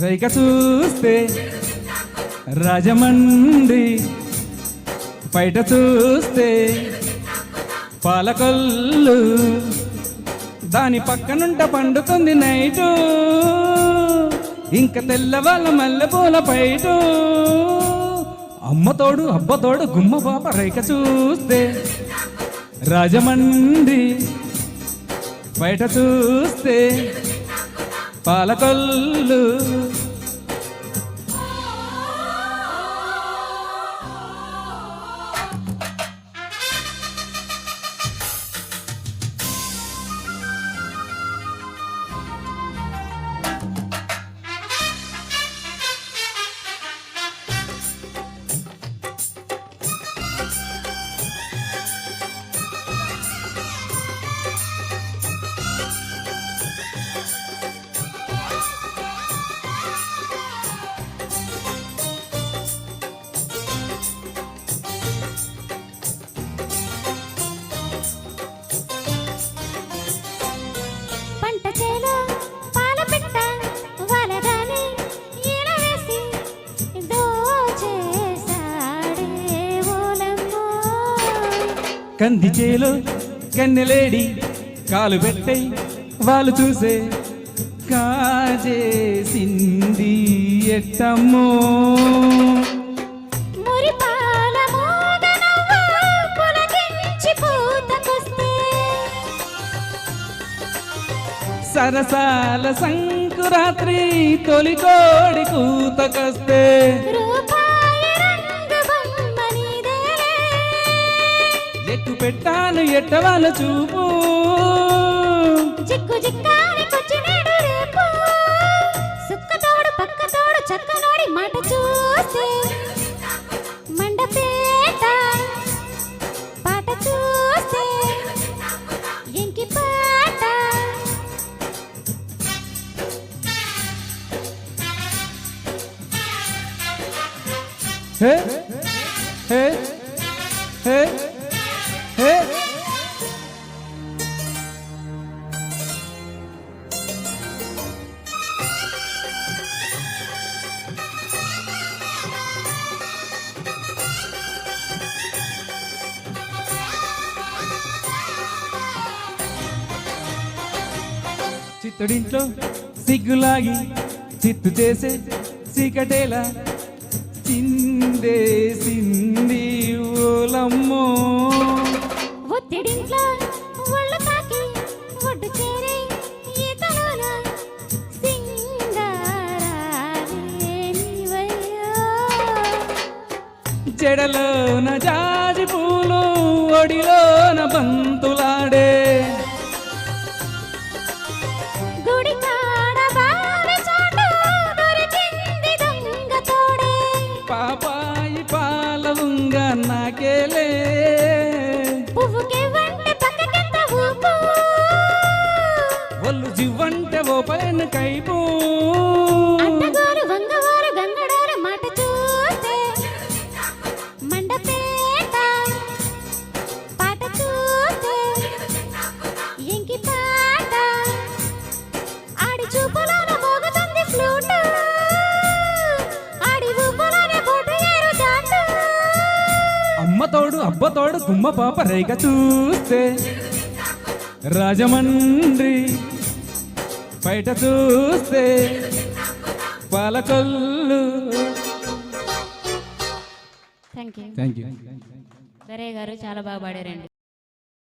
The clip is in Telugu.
రైక చూస్తే రాజమండ్రి బయట చూస్తే పాలకొల్లు. దాని పక్కనుంట పండుతుంది నైటు. ఇంక తెల్లవాళ్ళ మల్లెపూల పైటు. అమ్మతోడు అబ్బతోడు గుమ్మ పాప రైక చూస్తే రాజమండ్రి బయట చూస్తే పాలకొల్లు కంది చేలో కన్నెలేడి కాలు పెట్టై వాళ్ళు చూసే కాజేసింది ఎట్టమ్మో. సరసాల సంకురాత్రి తొలి కోడి కూతకొస్తే. పెట్టాను ఎట్టవాళ్ళ చూపు. మాట చూస్తే మండపేట పాట చూస్తే ఎంకి పాట. హే హే హే హే. చిత్తడింట్లో సిగ్గులాగి చిత్తు చేసే చీకటేలా చిందేసింది ఓలమ్మో. ఒత్తిడింట్లో ఒళ్ళు తాకి ఒడ్డు చేరే ఈతలోన సింగారాలే నీవయ్యో. జడలోన జాజి పూలు ఒడిలోన బంతులాడే. నాకేలే ఏరు దాటు అమ్మతోడు అబ్బతోడు గుమ్మ పాప రేగ చూస్తే రాజమండ్రి బయట చూస్తే Palakollu. Thank you thank you గారు చాలా బాగా పాడారండి.